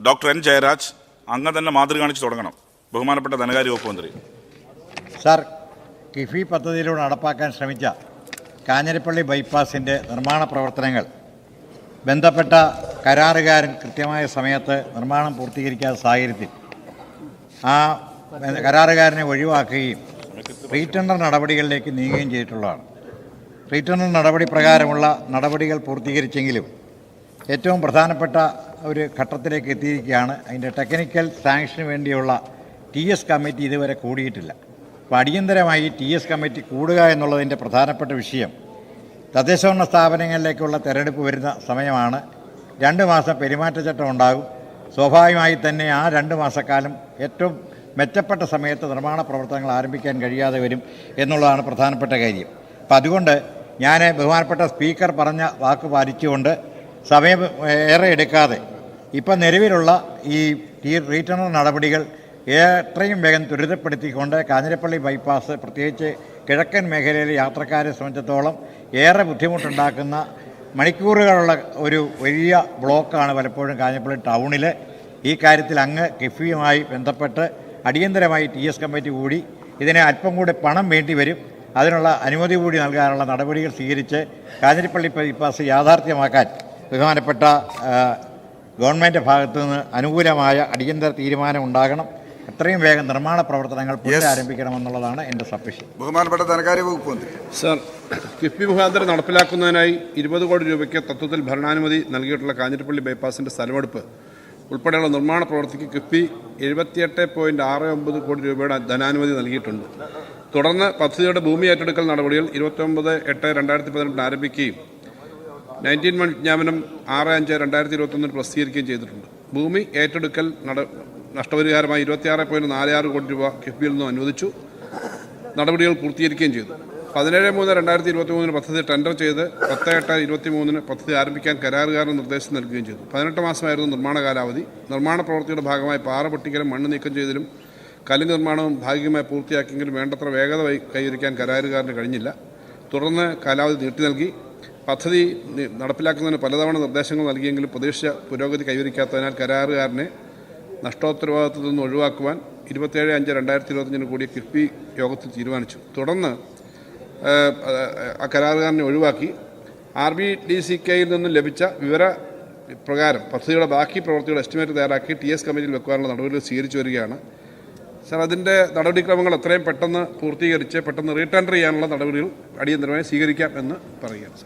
Doctor N Jayaraj അങ്ങ് തന്നെ മാതൃക കാണിച്ച് തുടങ്ങണം. ബഹുമാനപ്പെട്ട ധനകാര്യ വകുപ്പ് മന്ത്രി. സാർ കിഫി പദ്ധതിയിലൂടെ നടപ്പാക്കാൻ ശ്രമിച്ച കാഞ്ഞിരപ്പള്ളി ബൈപ്പാസിന്റെ നിർമ്മാണ പ്രവർത്തനങ്ങൾ ബന്ധപ്പെട്ട കരാറുകാരൻ കൃത്യമായ സമയത്ത് നിർമ്മാണം പൂർത്തീകരിക്കാത്ത സാഹചര്യത്തിൽ ആ കരാറുകാരനെ ഒഴിവാക്കുകയും റീടെണ്ടർ നടപടികളിലേക്ക് നീങ്ങുകയും ചെയ്തിട്ടുള്ളതാണ്. റീടെണ്ടർ നടപടി പ്രകാരമുള്ള നടപടികൾ പൂർത്തീകരിച്ചെങ്കിലും ഏറ്റവും പ്രധാനപ്പെട്ട ഒരു ഘട്ടത്തിലേക്ക് എത്തിയിരിക്കുകയാണ്. അതിന്റെ ടെക്നിക്കൽ സാങ്ഷന് വേണ്ടിയുള്ള ടി എസ് കമ്മിറ്റി ഇതുവരെ കൂടിയിട്ടില്ല. അപ്പോൾ അടിയന്തരമായി ടി എസ് കമ്മിറ്റി കൂടുക എന്നുള്ളതിന്റെ പ്രധാനപ്പെട്ട വിഷയം തദ്ദേശഭരണ സ്ഥാപനങ്ങളിലേക്കുള്ള തെരഞ്ഞെടുപ്പ് വരുന്ന സമയമാണ്. രണ്ട് മാസം പെരുമാറ്റച്ചട്ടം ഉണ്ടാകും. സ്വാഭാവികമായി തന്നെ ആ രണ്ട് മാസക്കാലം ഏറ്റവും മെച്ചപ്പെട്ട സമയത്ത് നിർമ്മാണ പ്രവർത്തനങ്ങൾ ആരംഭിക്കാൻ കഴിയാതെ വരും എന്നുള്ളതാണ് പ്രധാനപ്പെട്ട കാര്യം. അപ്പം അതുകൊണ്ട് ഞാൻ ബഹുമാനപ്പെട്ട സ്പീക്കർ പറഞ്ഞ വാക്ക് പാലിച്ചുകൊണ്ട് സമയം ഏറെ എടുക്കാതെ ഇപ്പം നിലവിലുള്ള ഈ റീടേണർ നടപടികൾ എത്രയും വേഗം ത്വരിതപ്പെടുത്തിക്കൊണ്ട് കാഞ്ഞിരപ്പള്ളി ബൈപ്പാസ് പ്രത്യേകിച്ച് കിഴക്കൻ മേഖലയിലെ യാത്രക്കാരെ സംബന്ധിച്ചിടത്തോളം ഏറെ ബുദ്ധിമുട്ടുണ്ടാക്കുന്ന മണിക്കൂറുകളുള്ള ഒരു വലിയ ബ്ലോക്കാണ് പലപ്പോഴും കാഞ്ഞിരപ്പള്ളി ടൗണിൽ ഈ കാര്യത്തിൽ അങ്ങ് കിഫിയുമായി ബന്ധപ്പെട്ട് അടിയന്തരമായി ടി എസ് കമ്മിറ്റി കൂടി ഇതിനെ അല്പം കൂടി പണം വേണ്ടി വരും. അതിനുള്ള അനുമതി കൂടി നൽകാനുള്ള നടപടികൾ സ്വീകരിച്ച് കാഞ്ഞിരപ്പള്ളി ബൈപ്പാസ് യാഥാർത്ഥ്യമാക്കാൻ ബഹുമാനപ്പെട്ട ഗവൺമെന്റ് ഭാഗത്തു നിന്ന് അനുകൂലമായ അടിയന്തര തീരുമാനം ഉണ്ടാകണം. എത്രയും വേഗം നിർമ്മാണ പ്രവർത്തനങ്ങൾ പുനരാരംഭിക്കണമെന്നുള്ളതാണ് എന്റെ സബ്മിഷൻ. ബഹുമാനപ്പെട്ട ധനകാര്യ വകുപ്പ് മന്ത്രി. സർ കിഫ്ബി മുഖാന്തരം നടപ്പിലാക്കുന്നതിനായി ഇരുപത് കോടി രൂപയ്ക്ക് തത്വത്തിൽ ഭരണാനുമതി നൽകിയിട്ടുള്ള കാഞ്ഞിരപ്പള്ളി ബൈപ്പാസിന്റെ സ്ഥലമെടുപ്പ് ഉൾപ്പെടെയുള്ള നിർമ്മാണ പ്രവൃത്തിക്ക് കിഫ്ബി എഴുപത്തിയെട്ട് പോയിന്റ് ആറ് ഒമ്പത് കോടി രൂപയുടെ ധനാനുമതി നൽകിയിട്ടുണ്ട്. തുടർന്ന് പദ്ധതിയുടെ ഭൂമി ഏറ്റെടുക്കൽ നടപടികൾ ഇരുപത്തൊമ്പത് എട്ട് രണ്ടായിരത്തി പതിനെട്ടിന് ആരംഭിക്കുകയും നയന്റീൻ വൺ വിജ്ഞാപനം ആറ് അഞ്ച് രണ്ടായിരത്തി ഇരുപത്തൊന്നിൽ പ്രസിദ്ധീകരിക്കുകയും ചെയ്തിട്ടുണ്ട്. ഭൂമി ഏറ്റെടുക്കൽ നട നഷ്ടപരിഹാരമായി ഇരുപത്തിയാറ് പോയിന്റ് നാല് ആറ് കോടി രൂപ കിഫ്ബിയിൽ നിന്നും അനുവദിച്ചു. നടപടികൾ പൂർത്തീകരിക്കുകയും ചെയ്തു. പതിനേഴ് മൂന്ന് രണ്ടായിരത്തി ഇരുപത്തി മൂന്നിന് പദ്ധതി ടെൻഡർ ചെയ്ത് പത്ത് എട്ട് ഇരുപത്തി മൂന്നിന് പദ്ധതി ആരംഭിക്കാൻ കരാറുകാരന് നിർദ്ദേശം നൽകുകയും ചെയ്തു. പതിനെട്ട് മാസമായിരുന്നു നിർമ്മാണ കാലാവധി. നിർമ്മാണ പ്രവൃത്തിയുടെ ഭാഗമായി പാറ പൊട്ടിക്കലും മണ്ണ് നീക്കം ചെയ്തതിലും കല്ല് നിർമ്മാണവും ഭാഗികമായി പൂർത്തിയാക്കിയെങ്കിലും വേണ്ടത്ര വേഗത കൈവരിക്കാൻ കരാറുകാരന് കഴിഞ്ഞില്ല. തുടർന്ന് കാലാവധി നീട്ടി നൽകി. പദ്ധതി നടപ്പിലാക്കുന്നതിന് പലതവണ നിർദ്ദേശങ്ങൾ നൽകിയെങ്കിലും പ്രതീക്ഷിച്ച പുരോഗതി കൈവരിക്കാത്തതിനാൽ കരാറുകാരനെ നഷ്ടോത്തരവാദിത്വത്തിൽ നിന്ന് ഒഴിവാക്കുവാൻ ഇരുപത്തേഴ് അഞ്ച് രണ്ടായിരത്തി ഇരുപത്തഞ്ചിന് കൂടിയ കിഫ്ബി യോഗത്തിൽ തീരുമാനിച്ചു. തുടർന്ന് ആ കരാറുകാരനെ ഒഴിവാക്കി ആർ ബി ഡി സി കെയിൽ നിന്നും ലഭിച്ച വിവര പ്രകാരം പദ്ധതിയുടെ ബാക്കി പ്രവൃത്തിയുടെ എസ്റ്റിമേറ്റ് തയ്യാറാക്കി ടി എസ് കമ്മിറ്റിയിൽ വെക്കുവാനുള്ള നടപടികൾ സ്വീകരിച്ചു വരികയാണ്. സർ അതിന്റെ നടപടിക്രമങ്ങൾ എത്രയും പെട്ടെന്ന് പൂർത്തീകരിച്ച് പെട്ടെന്ന് റീടെൻഡർ ചെയ്യാനുള്ള നടപടികൾ അടിയന്തരമായി സ്വീകരിക്കാം എന്ന് പറയുകയാണ്.